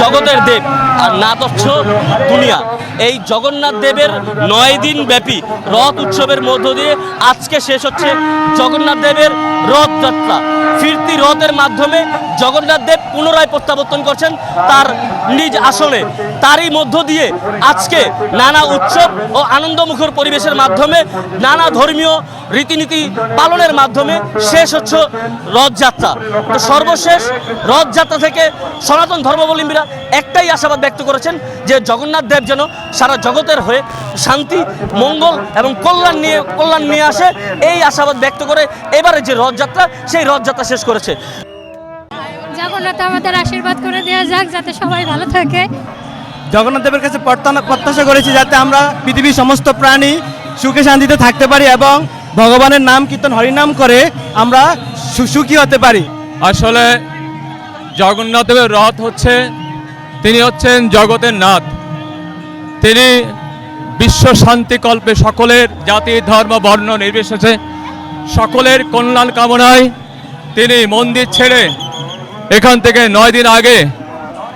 জগতের দেব আর নাথ হচ্ছে দুনিয়া। এই জগন্নাথ দেবের নয় দিন ব্যাপী রথ উৎসবের মধ্য দিয়ে আজকে শেষ হচ্ছে জগন্নাথ দেবের রথযাত্রা ফিরতি রথের মাধ্যমে জগন্নাথ দেব পুনরায় প্রত্যাবর্তন করছেন তার নিজ আসনে। তারই মধ্য দিয়ে আজকে নানা উৎসব ও আনন্দমুখর পরিবেশের মাধ্যমে, নানা ধর্মীয় রীতিনীতি পালনের মাধ্যমে শেষ হচ্ছে রথযাত্রা। তো সর্বশেষ রথযাত্রা থেকে সনাতন ধর্মাবলম্বীরা একটাই আশাবাদ ব্যক্ত করেছেন যে জগন্নাথ দেব যেন সারা জগতের হয়ে শান্তি মঙ্গল এবং কল্যাণ নিয়ে কল্যাণ নিয়ে আসে এই আশাবাদ ব্যক্ত করে এবারে যে রথযাত্রা সেই রথযাত্রা শেষ করেছে। জগন্নাথ আমাদের আশীর্বাদ করে দেওয়া যাক যাতে সবাই ভালো থাকে। জগন্নাথ দেবের কাছে প্রার্থনা প্রত্যাশা করেছি যাতে আমরা পৃথিবীর সমস্ত প্রাণী সুখে শান্তিতে থাকতে পারি এবং ভগবানের নাম কীর্তন হরিনাম করে আমরা সুখী হতে পারি। আসলে জগন্নাথদেবের রথ হচ্ছে তিনি হচ্ছেন জগতের নাথ। তিনি বিশ্ব শান্তি কল্পে সকলের জাতি ধর্ম বর্ণ নির্বিশেষে সকলের কল্যাণ কামনায় তিনি মন্দির ছেড়ে এখান থেকে নয় দিন আগে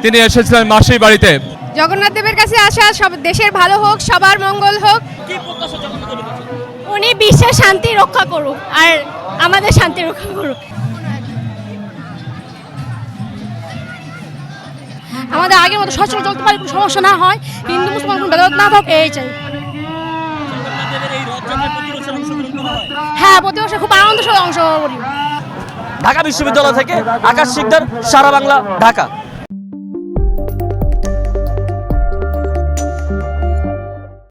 তিনি এসেছিলেন মাসির বাড়িতে। জগন্নাথ দেবের কাছে আসা সব দেশের ভালো হোক সবার মঙ্গল হোক। কি প্রত্যাশা জগন্নাথ উনি বিশ্বের শান্তি রক্ষা করুক আর আমাদের শান্তি রক্ষা করুক। আমাদের আগের মতো সচল চলতে পারে সমস্যা না হয়। হিন্দু, মুসলমান, কোনো ভেদাভেদ না থাক, এই চাই। হ্যাঁ প্রতি বছর খুব আনন্দ সহ অংশগ্রহণ করি। ঢাকা বিশ্ববিদ্যালয় থেকে আকাশ শিকদার, সারা বাংলা, ঢাকা।